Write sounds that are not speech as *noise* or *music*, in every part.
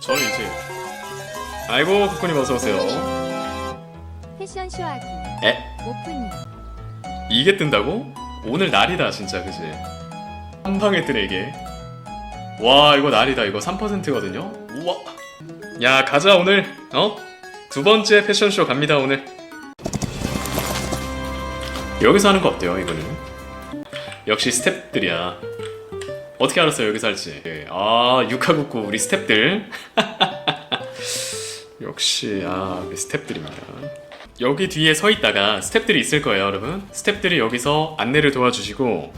저는 이제 아이고 쿠쿠님 어서 오세요. 패션쇼 하기 에? 오프닝 이게 뜬다고? 오늘 날이다 진짜 그지? 한 방에 뜨네 이게. 와 이거 날이다 이거 3%거든요. 우와. 야 가자 오늘 어? 두 번째 패션쇼 갑니다 오늘. 여기서 하는 거 어때요 이거는? 역시 스탭들이야. 어떻게 알았어요 여기서 할지? 예, 아 육하국구 우리 스탭들. *laughs* 역시 아 우리 스탭들입니다. 여기 뒤에 서 있다가 스탭들이 있을 거예요, 여러분. 스탭들이 여기서 안내를 도와주시고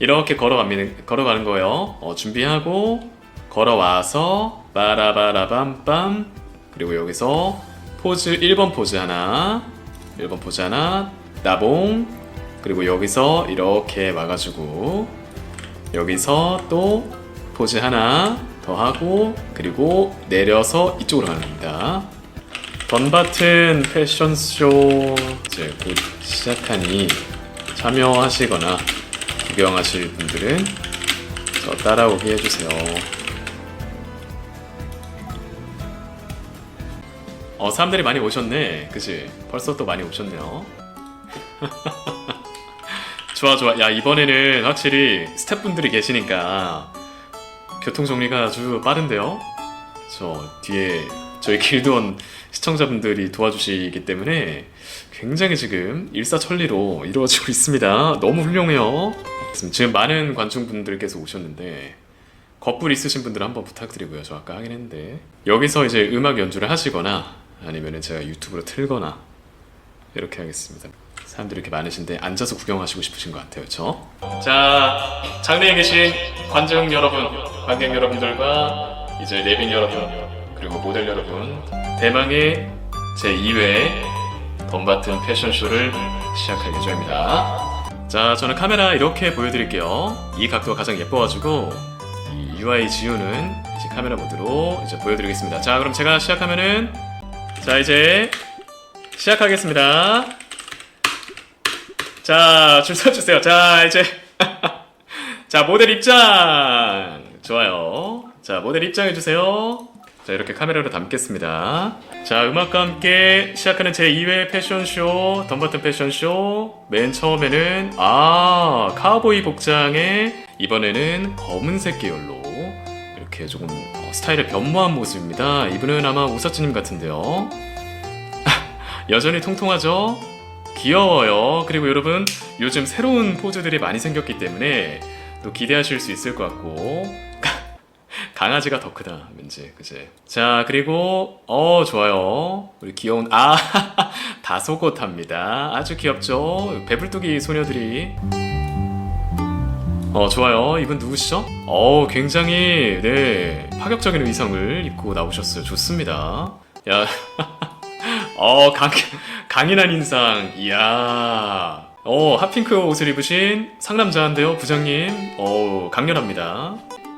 이렇게 걸어갑니다. 걸어가는 거예요. 어, 준비하고 걸어와서 빠라바라밤빰 그리고 여기서 포즈 1번 포즈 하나 1번 포즈 하나 나봉 그리고 여기서 이렇게 와가지고 여기서 또 포즈 하나 더 하고 그리고 내려서 이쪽으로 가는 겁니다. 던바튼 패션쇼 이제 곧 시작하니 참여하시거나 구경하실 분들은 저 따라오게 해주세요. 어 사람들이 많이 오셨네, 그지? 벌써 또 많이 오셨네요. *laughs* 좋아 좋아. 야 이번에는 확실히 스태프분들이 계시니까 교통 정리가 아주 빠른데요. 저 뒤에 저희 길드원 시청자분들이 도와주시기 때문에 굉장히 지금 일사천리로 이루어지고 있습니다. 너무 훌륭해요. 지금 많은 관중분들께서 오셨는데 겁불 있으신 분들은 한번 부탁드리고요. 저 아까 하긴 했는데 여기서 이제 음악 연주를 하시거나 아니면 제가 유튜브로 틀거나 이렇게 하겠습니다. 사람들이 이렇게 많으신데 앉아서 구경하시고 싶으신 것 같아요, 그렇죠? 자, 장내에 계신 관중 여러분, 관객 여러분들과 이제 내빈 여러분, 그리고 모델 여러분, 대망의 제 2회 덤바튼 패션쇼를 시작할 예정입니다. 자, 저는 카메라 이렇게 보여드릴게요. 이 각도가 가장 예뻐가지고 이 UI 지우는 이제 카메라 모드로 이제 보여드리겠습니다. 자, 그럼 제가 시작하면은 자 이제 시작하겠습니다. 자, 줄 서주세요. 자, 이제. *laughs* 자, 모델 입장! 좋아요. 자, 모델 입장해주세요. 자, 이렇게 카메라로 담겠습니다. 자, 음악과 함께 시작하는 제 2회 패션쇼, 덤버튼 패션쇼. 맨 처음에는, 아, 카우보이 복장에, 이번에는 검은색 계열로, 이렇게 조금 어, 스타일을 변모한 모습입니다. 이분은 아마 우사츠님 같은데요. *laughs* 여전히 통통하죠? 귀여워요. 그리고 여러분 요즘 새로운 포즈들이 많이 생겼기 때문에 또 기대하실 수 있을 것 같고 *laughs* 강아지가 더 크다 왠지 그지? 자 그리고 어 좋아요. 우리 귀여운 아 *laughs* 다소곳합니다. 아주 귀엽죠? 배불뚝이 소녀들이 어 좋아요. 이분 누구시죠? 어 굉장히 네 파격적인 의상을 입고 나오셨어요. 좋습니다. 야. *laughs* 어, 강, 강인한 인상. 이야. 어, 핫핑크 옷을 입으신 상남자인데요, 부장님. 어, 강렬합니다.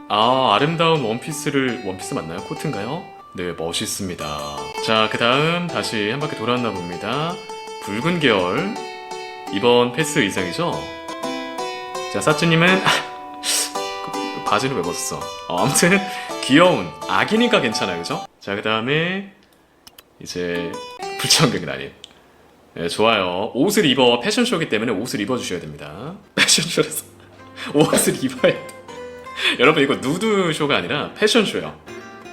아, 아름다운 원피스를, 원피스 맞나요? 코트인가요? 네, 멋있습니다. 자, 그 다음 다시 한 바퀴 돌아왔나 봅니다. 붉은 계열. 이번 패스 의상이죠? 자, 사츠님은, 그 바지는 왜 벗었어? 어, 아무튼, 귀여운, 아기니까 괜찮아요, 그죠? 자, 그 다음에, 이제, 불청객 날이. 네, 좋아요. 옷을 입어 패션쇼기 때문에 옷을 입어주셔야 됩니다. 패션쇼라서 *laughs* 옷을 입어야 돼. 여러분 이거 누드쇼가 아니라 패션쇼요.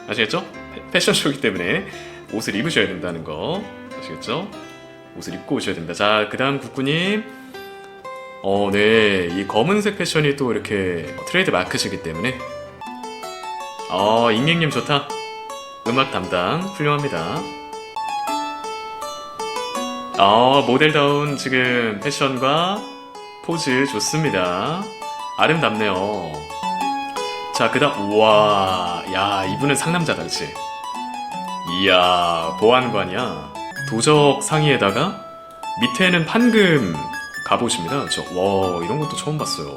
아시겠죠? 패, 패션쇼기 때문에 옷을 입으셔야 된다는 거 아시겠죠? 옷을 입고 오셔야 됩니다. 자, 그 다음 국구님. 어, 네. 이 검은색 패션이 또 이렇게 트레이드 마크시기 때문에. 어, 잉잉님 좋다. 음악 담당 훌륭합니다. 아, 모델다운 지금 패션과 포즈 좋습니다. 아름답네요. 자, 그 다음, 우와, 야, 이분은 상남자다, 그치? 이야, 보안관이야. 도적 상의에다가 밑에는 판금 갑옷입니다. 그쵸? 와, 이런 것도 처음 봤어요.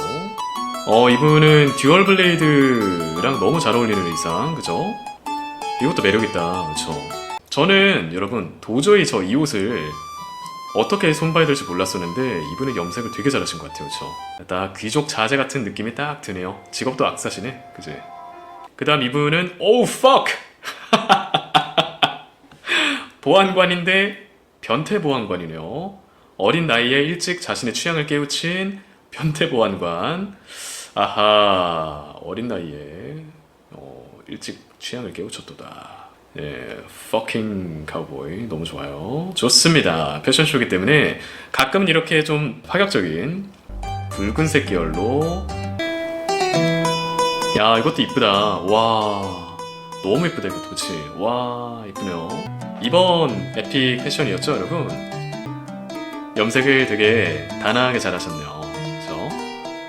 어, 이분은 듀얼 블레이드랑 너무 잘 어울리는 의상, 그죠? 이것도 매력있다, 그쵸? 저는 여러분, 도저히 저 이 옷을 어떻게 손봐야 될지 몰랐었는데 이분은 염색을 되게 잘하신 것 같아요? 딱 귀족 자제 같은 느낌이 딱 드네요. 직업도 악사시네, 그지? 그 다음 이분은 오우 fuck *laughs* 보안관인데 변태 보안관이네요. 어린 나이에 일찍 자신의 취향을 깨우친 변태 보안관. 아하, 어린 나이에 어, 일찍 취향을 깨우쳤도다. 네, fucking cowboy 너무 좋아요. 좋습니다. 패션쇼이기 때문에 가끔은 이렇게 좀 파격적인 붉은색 계열로 야 이것도 이쁘다. 와 너무 이쁘다 이것도 그치? 와 이쁘네요. 이번 에픽 패션이었죠 여러분? 염색을 되게 단아하게 잘하셨네요. 그죠?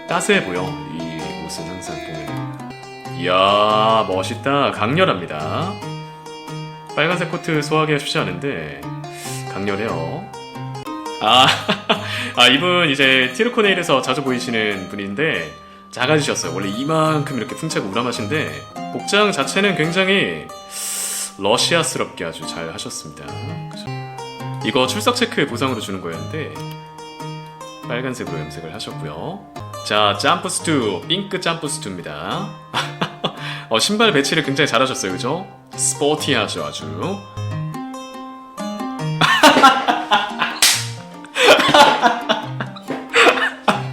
따스해 보여 이 옷은 항상 보면. 이야 멋있다 강렬합니다. 빨간색 코트 소화하기가 쉽지 않은데 강렬해요. 아, *laughs* 아 이분 이제 티르코네일에서 자주 보이시는 분인데 작아지셨어요. 원래 이만큼 이렇게 풍차고 우람하신데 복장 자체는 굉장히 러시아스럽게 아주 잘 하셨습니다. 그죠? 이거 출석 체크 보상으로 주는 거였는데 빨간색으로 염색을 하셨고요. 자, 점프스투, 핑크 점프스투입니다. *laughs* 어, 신발 배치를 굉장히 잘하셨어요, 그죠? 스포티하죠, 아주. *laughs*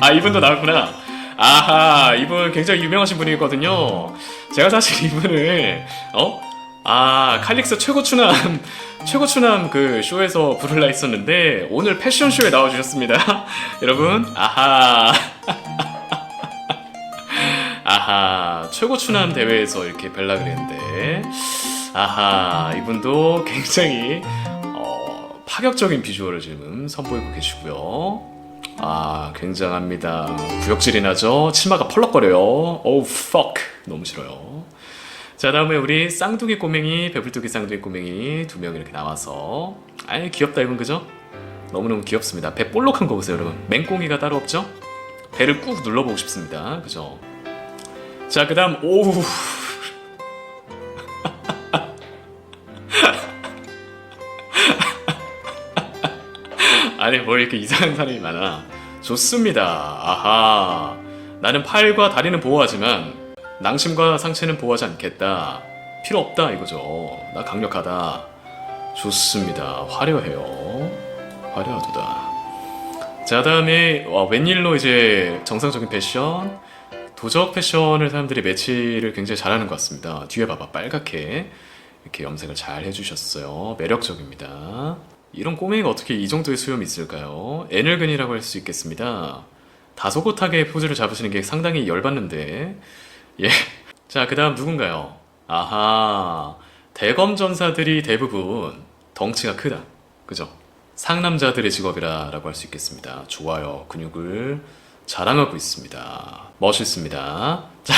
아, 이분도 나왔구나. 아하, 이분 굉장히 유명하신 분이거든요. 제가 사실 *laughs* 이분을, 어? 아, 칼릭스 최고 추남, *laughs* 최고 추남 그 쇼에서 부를라 했었는데, 오늘 패션쇼에 나와주셨습니다. 여러분, 아하. 아하, 최고 추남 대회에서 이렇게 뵐라 그랬는데, 아하, 이분도 굉장히, 어, 파격적인 비주얼을 지금 선보이고 계시고요. 아, 굉장합니다. 구역질이 나죠? 치마가 펄럭거려요. 오우, fuck. 너무 싫어요. 자, 다음에 우리 쌍둥이 꼬맹이, 배불뚝이 쌍둥이 꼬맹이 두 명 이렇게 나와서. 아이, 귀엽다, 이건 그죠? 너무너무 귀엽습니다. 배 볼록한 거 보세요, 여러분. 맹꽁이가 따로 없죠? 배를 꾹 눌러보고 싶습니다. 그죠? 자, 그 다음, 오우. 아니, 뭐 이렇게 이상한 사람이 많아. 좋습니다. 아하. 나는 팔과 다리는 보호하지만, 낭심과 상체는 보호하지 않겠다. 필요 없다, 이거죠. 나 강력하다. 좋습니다. 화려해요. 화려하도다. 자, 다음에, 와, 웬일로 이제 정상적인 패션, 도적 패션을 사람들이 매치를 굉장히 잘하는 것 같습니다. 뒤에 봐봐 빨갛게 이렇게 염색을 잘 해주셨어요. 매력적입니다. 이런 꼬맹이가 어떻게 이 정도의 수염이 있을까요? 애늙은이라고 할 수 있겠습니다. 다소곳하게 포즈를 잡으시는 게 상당히 열받는데 예. *laughs* 자, 그 다음 누군가요? 아하. 대검 전사들이 대부분 덩치가 크다. 그죠? 상남자들의 직업이라고 할 수 있겠습니다. 좋아요. 근육을 자랑하고 있습니다. 멋있습니다. 자,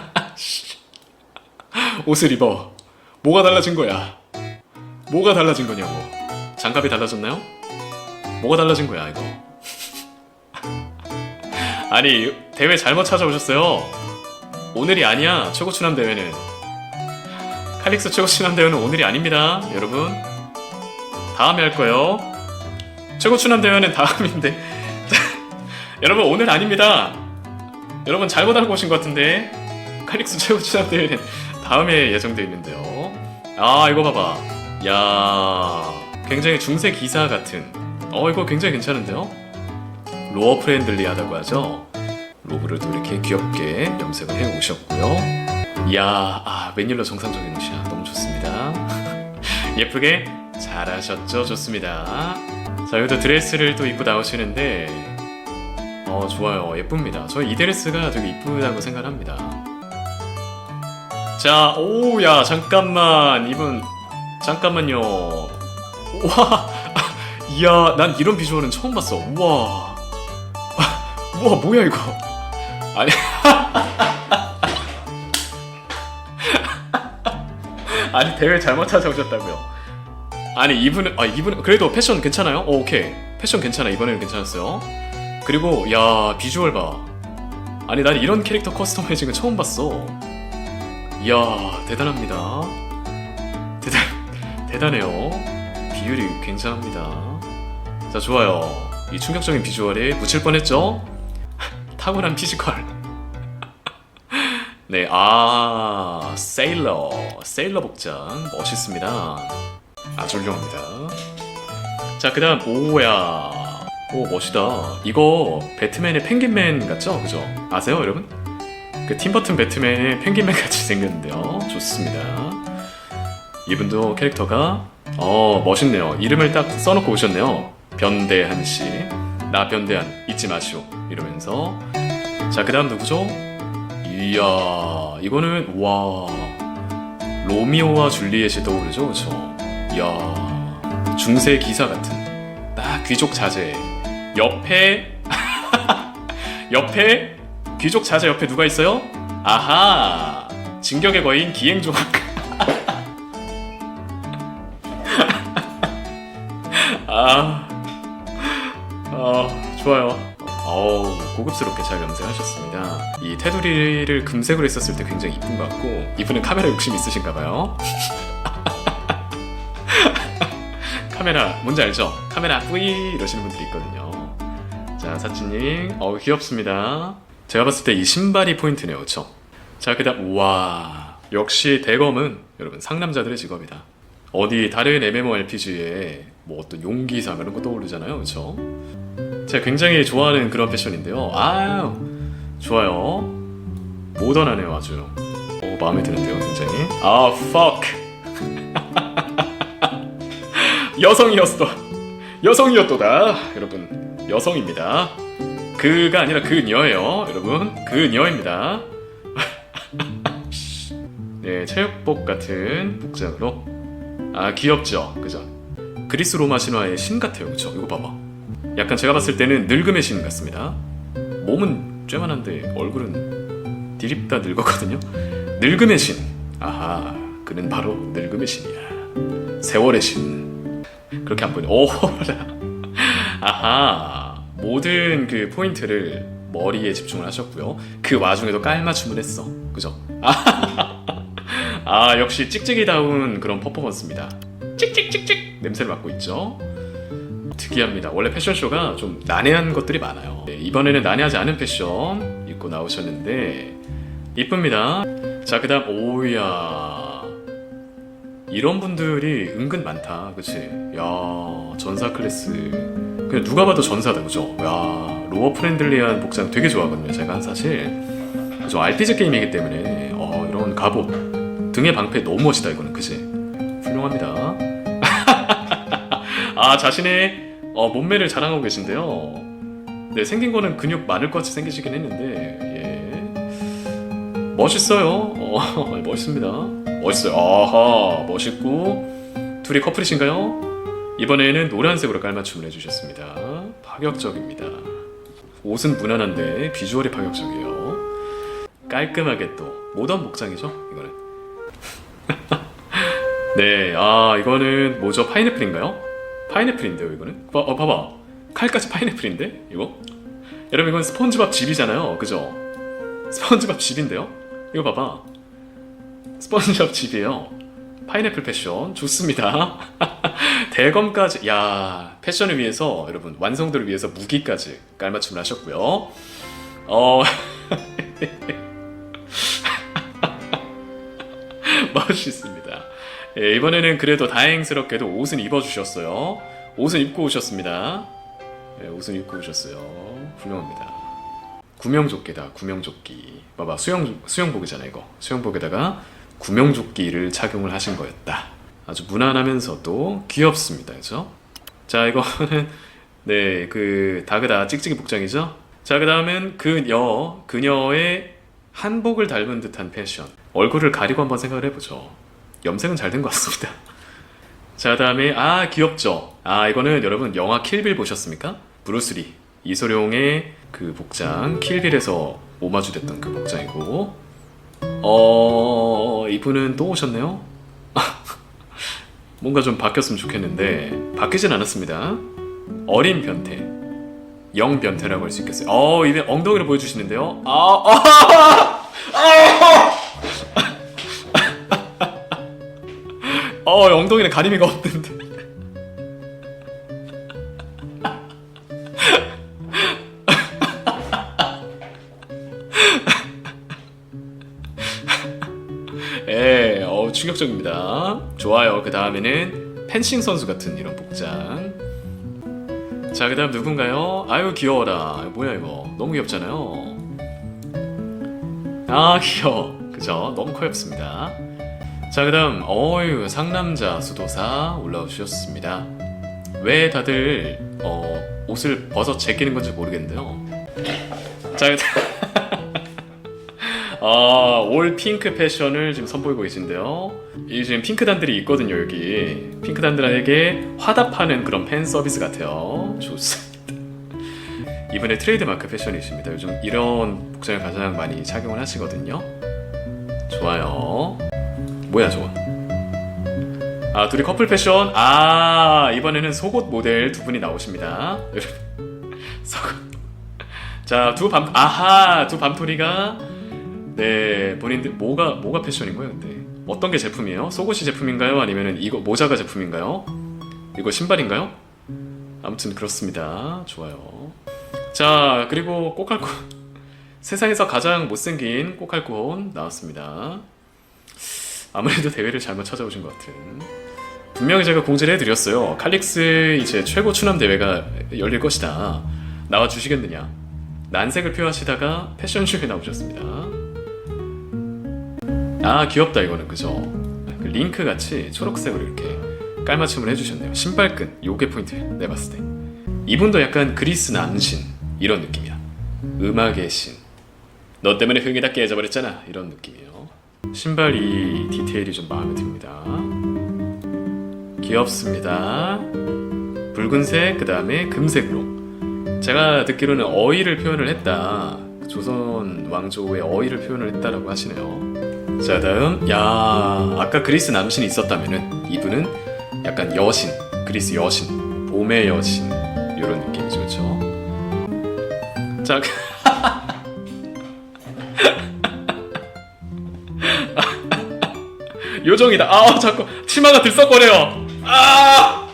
*laughs* 옷을 입어. 뭐가 달라진 거야? 뭐가 달라진 거냐고. 장갑이 달라졌나요? 뭐가 달라진 거야, 이거? *laughs* 아니, 대회 잘못 찾아오셨어요. 오늘이 아니야, 최고 추남 대회는. 칼릭스 최고 추남 대회는 오늘이 아닙니다, 여러분. 다음에 할 거예요. 최고 추남 대회는 다음인데. 여러분 오늘 아닙니다. 여러분 잘못 알고 오신 것 같은데 칼릭스 최고 추남 대회는 다음에 예정돼 있는데요. 아 이거 봐봐. 야 굉장히 중세 기사 같은. 어 이거 굉장히 괜찮은데요. 로어 프렌들리하다고 하죠. 로브를 또 이렇게 귀엽게 염색을 해 오셨고요. 이야 아 웬일로 정상적인 옷이야. 너무 좋습니다. *laughs* 예쁘게 잘하셨죠. 좋습니다. 자 여기도 드레스를 또 입고 나오시는데 어 좋아요. 예쁩니다. 저 이 드레스가 되게 이쁘다고 생각합니다. 자 오야 잠깐만. 이분 잠깐만요. 와. *laughs* 이야 난 이런 비주얼은 처음 봤어. 우와. *laughs* 우와 뭐야 이거? 아니. *laughs* 아니 대회 잘못 찾아오셨다고요. 아니 이분은 아 이분은 그래도 패션 괜찮아요? 어, 오케이. 패션 괜찮아. 이번에는 괜찮았어요 그리고 야 비주얼 봐 아니 난 이런 캐릭터 커스터마이징은 처음 봤어 이야 대단합니다 대단 대단해요 비율이 굉장합니다 자 좋아요 이 충격적인 비주얼에 묻힐 뻔했죠 *laughs* 타고난 피지컬 *laughs* 네, 아, 세일러. 세일러 복장. 멋있습니다. 아주 훌륭합니다. 자, 그 다음, 오야. 오, 멋있다. 이거 배트맨의 펭귄맨 같죠? 그죠? 아세요, 여러분? 그 팀버튼 배트맨의 펭귄맨 같이 생겼는데요. 좋습니다. 이분도 캐릭터가, 어, 멋있네요. 이름을 딱 써놓고 오셨네요. 변대한 씨. 나 변대한, 잊지 마시오. 이러면서. 자, 그 다음 누구죠? 이야, 이거는, 와. 로미오와 줄리엣이 떠오르죠? 그죠? 이야, 중세 기사 같은. 딱 귀족 자제. 옆에, *laughs* 옆에, 귀족 자제 옆에 누가 있어요? 아하, 진격의 거인 기행조각. *laughs* 아, 아, 좋아요. 어우, 고급스럽게 잘 염색하셨습니다. 이 테두리를 금색으로 했었을 때 굉장히 이쁜 것 같고, 이분은 카메라 욕심 있으신가 봐요. *laughs* 카메라, 뭔지 알죠? 카메라 뿌이 이러시는 분들이 있거든요. 자, 사치님, 어우, 귀엽습니다. 제가 봤을 때 이 신발이 포인트네요, 그쵸? 자, 그 다음, 우와. 역시 대검은 여러분 상남자들의 직업이다. 어디 다른 MMORPG에 뭐 어떤 용기상 이런 거 떠오르잖아요, 그쵸? 제가 굉장히 좋아하는 그런 패션인데요. 아 좋아요. 모던하네요, 아주. 오, 마음에 드는데요, 굉장히. 아, fuck. *laughs* 여성이었어. 여성이었도다. 여러분, 여성입니다. 그가 아니라 그녀예요, 여러분. 그녀입니다. *laughs* 네, 체육복 같은 복장으로. 아, 귀엽죠? 그죠? 그리스 로마 신화의 신 같아요, 그쵸? 이거 봐봐. 약간 제가 봤을 때는 늙음의 신 같습니다. 몸은 쬐만한데 얼굴은 디립다 늙었거든요. 늙음의 신. 아하, 그는 바로 늙음의 신이야. 세월의 신. 그렇게 안 보이네. 오라. 아하, 모든 그 포인트를 머리에 집중을 하셨고요. 그 와중에도 깔맞춤을 했어. 그죠? *laughs* 아, 역시 찍찍이다운 그런 퍼포먼스입니다. 찍찍찍찍 냄새를 맡고 있죠. 특이합니다. 원래 패션쇼가 좀 난해한 것들이 많아요. 네, 이번에는 난해하지 않은 패션 입고 나오셨는데 이쁩니다. 자, 그 다음 오야 이런 분들이 은근 많다, 그치? 야 전사 클래스 그냥 누가 봐도 전사다, 그죠? 야 로어 프렌들리한 복장 되게 좋아하거든요. 제가 사실 그죠? RPG 게임이기 때문에 어, 이런 갑옷 등의 방패 너무 멋있다 이거는, 그치? 훌륭합니다. *laughs* 아 자신의 어, 몸매를 자랑하고 계신데요. 네 생긴 거는 근육 많을 것 같이 생기시긴 했는데 예. 멋있어요. 어, *laughs* 멋있습니다. 멋있어요. 아하 멋있고 둘이 커플이신가요? 이번에는 노란색으로 깔맞춤을 해주셨습니다. 파격적입니다. 옷은 무난한데 비주얼이 파격적이에요. 깔끔하게 또 모던 복장이죠. 이거는. *laughs* 네, 아 이거는 뭐죠? 파인애플인가요? 파인애플인데요, 이거는. 봐, 어, 봐봐. 칼까지 파인애플인데, 이거? 여러분 이건 스폰지밥 집이잖아요, 그죠? 스폰지밥 집인데요? 이거 봐봐. 스폰지밥 집이에요. 파인애플 패션 좋습니다. *laughs* 대검까지, 야 패션을 위해서 여러분 완성도를 위해서 무기까지 깔맞춤을 하셨고요. 어. *laughs* 멋있습니다. 예, 이번에는 그래도 다행스럽게도 옷은 입어주셨어요. 옷은 입고 오셨습니다. 예, 옷은 입고 오셨어요. 훌륭합니다. 구명조끼다, 구명조끼. 봐봐, 수영, 수영복이잖아, 이거. 수영복에다가 구명조끼를 착용을 하신 거였다. 아주 무난하면서도 귀엽습니다, 그죠? 자, 이거는, *laughs* 네, 그, 다그다 찍찍이 복장이죠? 자, 그 다음은 그녀, 그녀의 한복을 닮은 듯한 패션. 얼굴을 가리고 한번 생각을 해 보죠. 염색은 잘 된 것 같습니다. *laughs* 자, 다음에 아 귀엽죠. 아 이거는 여러분 영화 킬빌 보셨습니까? 브루스리 이소룡의 그 복장 킬빌에서 오마주 됐던 그 복장이고 어 이분은 또 오셨네요. 뭔가 좀 바뀌었으면 좋겠는데 바뀌진 않았습니다. 어린 변태, 영 변태라고 할 수 있겠어요. 어 이제 엉덩이를 보여주시는데요. 아, 아, 어 엉덩이는 가리미가 없는데. 충격적입니다. 좋아요. 그 다음에는 펜싱 선수 같은 이런 복장. 자, 그 다음 누군가요? 아유, 귀여워라. 뭐야, 이거. 너무 귀엽잖아요. 아, *laughs* 귀여워. 그죠? 너무 커엽습니다. 자, 그 다음, 어유 상남자 수도사 올라오셨습니다. 왜 다들, 어, 옷을 벗어 제끼는 건지 모르겠는데요. 자, 그 *laughs* 아, 올 핑크 패션을 지금 선보이고 계신데요. 이 지금 핑크단들이 있거든요, 여기. 핑크단들에게 화답하는 그런 팬 서비스 같아요. 좋습니다. 이번에 트레이드마크 패션이십니다. 요즘 이런 복장을 가장 많이 착용을 하시거든요. 좋아요. 뭐야, 저건? 아, 둘이 커플 패션? 아, 이번에는 속옷 모델 두 분이 나오십니다. *laughs* 여러분, 속옷. 자, 두 밤, 아하, 두 밤토리가 네, 본인들 뭐가 뭐가 패션인 거예요, 근데 어떤 게 제품이에요? 속옷이 제품인가요? 아니면은 이거 모자가 제품인가요? 이거 신발인가요? 아무튼 그렇습니다. 좋아요. 자, 그리고 꼬칼콘 *laughs* 세상에서 가장 못생긴 꼬칼콘 나왔습니다. 아무래도 대회를 잘못 찾아오신 것 같은. 분명히 제가 공지를 해드렸어요. 칼릭스 이제 최고 추남 대회가 열릴 것이다. 나와 주시겠느냐? 난색을 표하시다가 패션쇼에 나오셨습니다. 아 귀엽다 이거는 그죠? 그 링크 같이 초록색으로 이렇게 깔맞춤을 해주셨네요. 신발끈 요게 포인트 내 봤을 때 이분도 약간 그리스 남신 이런 느낌이야. 음악의 신. 너 때문에 흥이 다 깨져버렸잖아 이런 느낌이에요. 신발 이 디테일이 좀 마음에 듭니다. 귀엽습니다. 붉은색 그 다음에 금색으로. 제가 듣기로는 어이를 표현을 했다. 조선 왕조의 어이를 표현을 했다라고 하시네요. 자 다음. 야 아까 그리스 남신이 있었다면은 이분은 약간 여신 그리스 여신 봄의 여신 이런 느낌이죠. 그렇죠? 자 *laughs* 요정이다. 아 자꾸 치마가 들썩거려요. 아!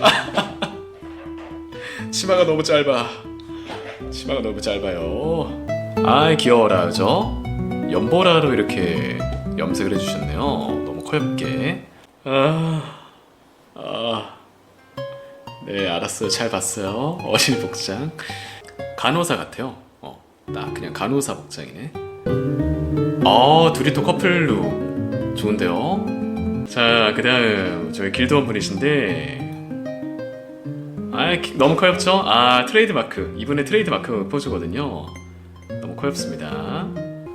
*laughs* 치마가 너무 짧아. 치마가 너무 짧아요. 아이 귀여워라. 그죠? 연보라로 이렇게 염색을 해주셨네요. 너무 커엽게. 아, 아, 네 알았어요. 잘 봤어요. 어린 복장. 간호사 같아요. 어, 나 그냥 간호사 복장이네. 어, 둘이 또 커플로 좋은데요. 자, 그 다음 저희 길드원 분이신데. 아, 기- 너무 커엽죠? 아, 트레이드 마크. 이분의 트레이드 마크 포즈거든요. 너무 커엽습니다.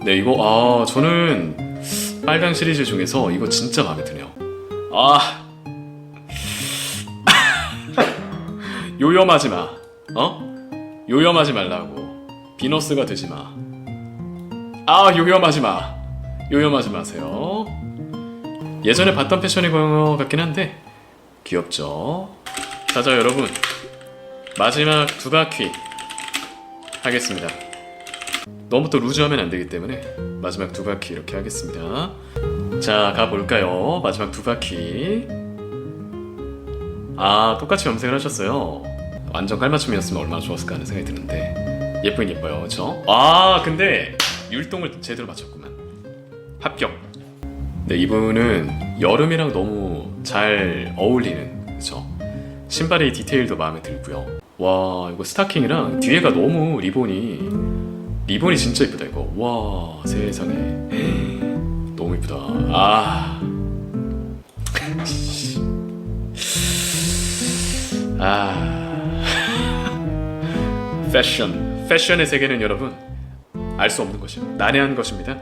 네, 이거 아 저는 빨강 시리즈 중에서 이거 진짜 마음에 드네요. 아 *laughs* 요염하지 마, 어? 요염하지 말라고. 비너스가 되지 마. 아 요염하지 마. 요염하지 마세요. 예전에 봤던 패션인 것 같긴 한데 귀엽죠. 자자 여러분 마지막 두 바퀴 하겠습니다. 너무 또 루즈하면 안 되기 때문에 마지막 두 바퀴 이렇게 하겠습니다. 자, 가볼까요? 마지막 두 바퀴. 아, 똑같이 염색을 하셨어요. 완전 깔맞춤이었으면 얼마나 좋았을까 하는 생각이 드는데. 예쁘긴 예뻐요, 그쵸? 아, 근데 율동을 제대로 맞췄구만. 합격. 네, 이분은 여름이랑 너무 잘 어울리는, 그쵸? 신발의 디테일도 마음에 들고요. 와, 이거 스타킹이랑 뒤에가 너무 리본이 리본이 진짜 이쁘다 이거. 와 세상에. 너무 이쁘다. 아. 아. 패션. 패션의 세계는 여러분 알 수 없는 것이요. 난해한 것입니다.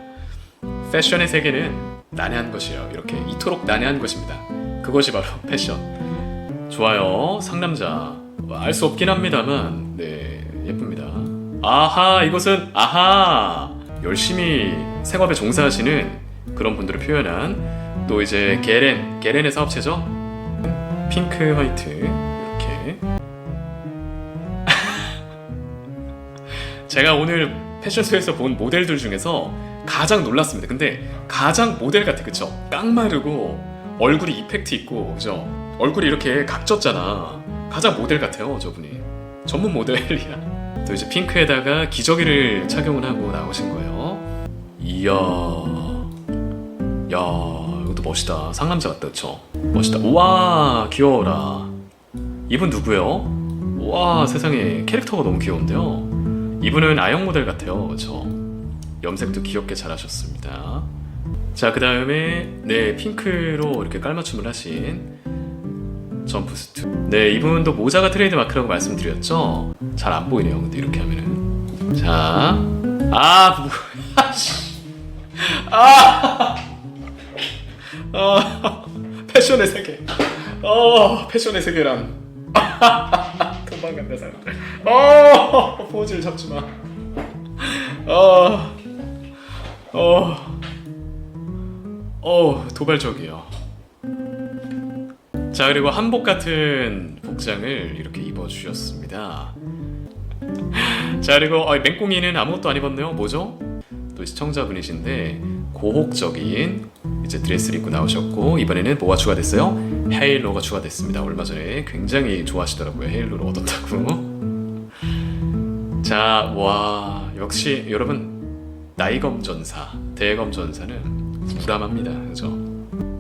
패션의 세계는 난해한 것이에요. 이렇게 이토록 난해한 것입니다. 그것이 바로 패션. 좋아요 상남자. 알 수 없긴 합니다만 네 예쁩니다 아하 이것은 아하. 열심히 생업에 종사하시는 그런 분들을 표현한 또 이제 게렌 게렌의 사업체죠? 핑크 화이트 이렇게. *laughs* 제가 오늘 패션쇼에서 본 모델들 중에서 가장 놀랐습니다. 근데 가장 모델 같아 그쵸? 깡마르고 얼굴이 이펙트 있고 그죠? 얼굴이 이렇게 각졌잖아. 가장 모델 같아요 저분이. 전문 모델이야 또 이제 핑크에다가 기저귀를 착용을 하고 나오신 거예요. 이야, 야 이것도 멋있다. 상남자 같다 그쵸? 멋있다. 우와 귀여워라. 이분 누구요? 와 세상에 캐릭터가 너무 귀여운데요? 이분은 아영 모델 같아요 그쵸? 염색도 귀엽게 잘하셨습니다. 자 그 다음에 네 핑크로 이렇게 깔맞춤을 하신 점프스트 네 이분도 모자가 트레이드 마크라고 말씀드렸죠? 잘 안 보이네요. 근데 이렇게 하면은. 자아 뭐, 아씨. *laughs* 아, 아 패션의 세계. 어 패션의 세계란. *laughs* 도망간다 사람들. 어 포즈를 잡지 마. 어, 어, 어, 도발적이에요. 자, 그리고 한복 같은 복장을 이렇게 입어주셨습니다. 자, 그리고 어, 맹꽁이는 아무것도 안 입었네요. 뭐죠? 또 시청자분이신데 고혹적인 이제 드레스를 입고 나오셨고 이번에는 뭐가 추가됐어요? 헤일로가 추가됐습니다. 얼마 전에 굉장히 좋아하시더라고요. 헤일로를 얻었다고. 자, 와 역시 여러분 나이검 전사, 대검 전사는 불암합니다. 그죠?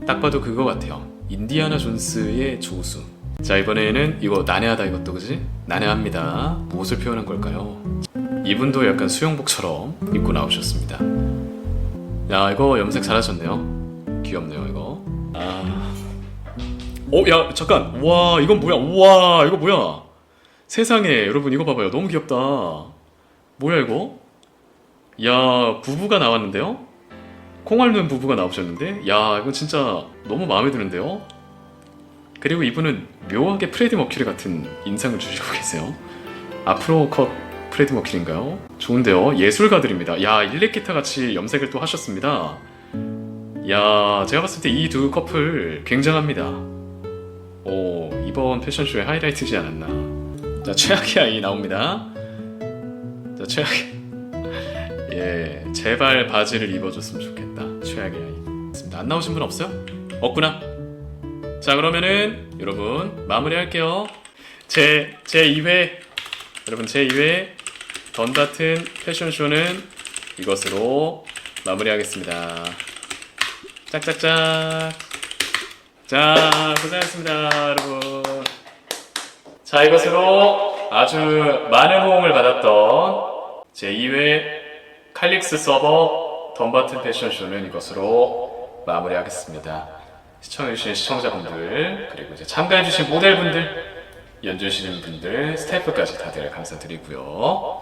딱 봐도 그거 같아요. 인디아나 존스의 조수. 자 이번에는 이거 난해하다 이것도 그지? 난해합니다. 무엇을 표현한 걸까요? 이분도 약간 수영복처럼 입고 나오셨습니다. 야 이거 염색 잘하셨네요. 귀엽네요 이거. 아, 어, 야 잠깐. 와 이건 뭐야? 와 이거 뭐야? 세상에 여러분 이거 봐봐요. 너무 귀엽다. 뭐야 이거? 야 부부가 나왔는데요? 콩알눈 부부가 나오셨는데 야 이건 진짜 너무 마음에 드는데요? 그리고 이분은 묘하게 프레디 머큐리 같은 인상을 주시고 계세요. 앞으로 컷 프레디 머큐리인가요? 좋은데요. 예술가들입니다. 야 일렉 기타 같이 염색을 또 하셨습니다. 야 제가 봤을 때 이 두 커플 굉장합니다. 오 이번 패션쇼의 하이라이트지 않았나. 자 최악의 아이 나옵니다. 자 최악의 예 제발 바지를 입어줬으면 좋겠다. 최악의 아이. 안 나오신 분 없어요? 없구나. 자 그러면은 여러분 마무리할게요. 제 제 2회 여러분 제 2회 던다튼 패션쇼는 이것으로 마무리하겠습니다. 짝짝짝. 자 고생하셨습니다 여러분. 자 이것으로 아주 많은 호응을 받았던 제 2회 칼릭스 서버 던바튼 패션쇼는 이것으로 마무리하겠습니다. 시청해주신 시청자분들 그리고 이제 참가해주신 모델분들 연주하시는 분들 스태프까지 다들 감사드리고요.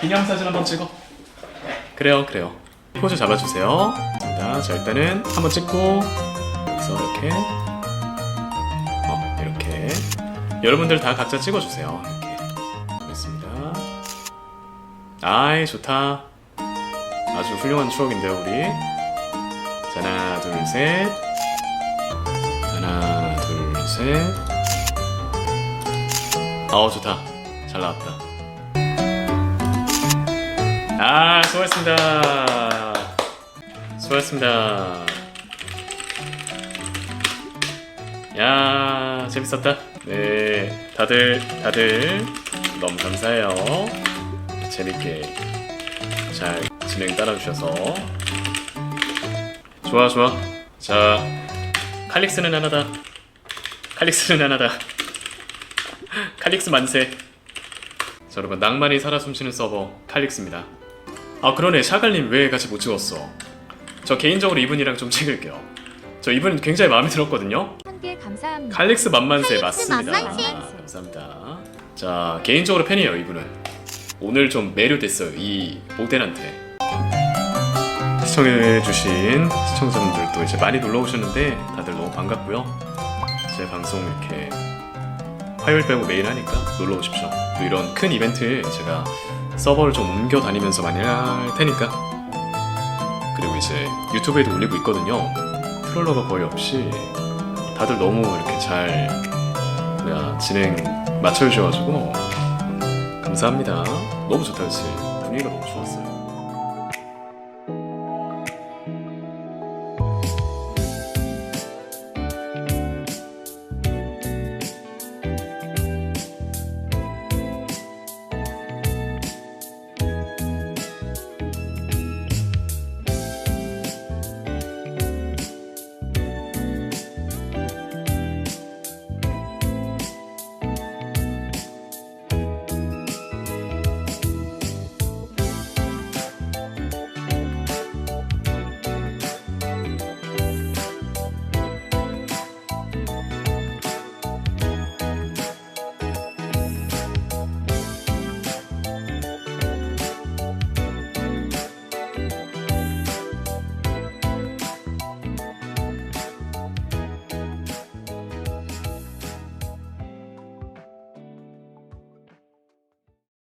기념사진 한번 찍어. 그래요 그래요. 포즈 잡아주세요. 자, 자 일단은 한번 찍고 그래서 이렇게 어 이렇게 여러분들 다 각자 찍어주세요. 이렇게 보겠습니다. 아이 좋다. 아주 훌륭한 추억인데요 우리. 자, 하나 둘 셋. 하나 둘 셋. 어 좋다. 잘 나왔다. 아 수고하셨습니다. 수고하셨습니다. 야 재밌었다. 네 다들 다들 너무 감사해요. 재밌게 잘 진행 따라주셔서 좋아 좋아. 자 칼릭스는 하나다. 칼릭스는 하나다. 칼릭스 만세. 자 여러분 낭만이 살아 숨쉬는 서버 칼릭스입니다. 아 그러네 샤갈님 왜 같이 못 찍었어? 저 개인적으로 이분이랑 좀 찍을게요. 저 이분 굉장히 마음에 들었거든요. 감사합니다. 칼릭스 만만세 맞습니다. 아, 감사합니다. 자 개인적으로 팬이에요 이분은. 오늘 좀 매료됐어요 이 모델한테. 시청해주신 시청자분들도 이제 많이 놀러 오셨는데 다들 너무 반갑고요. 제 방송 이렇게 화요일 빼고 매일 하니까 놀러 오십시오. 또 이런 큰 이벤트 제가 서버를 좀 옮겨 다니면서 많이 할 테니까. 그리고 이제 유튜브에도 올리고 있거든요. 트롤러가 거의 없이 다들 너무 이렇게 잘 진행 맞춰주셔가지고 감사합니다. 너무 좋다, 그치? 분위기가 너무 좋았어요.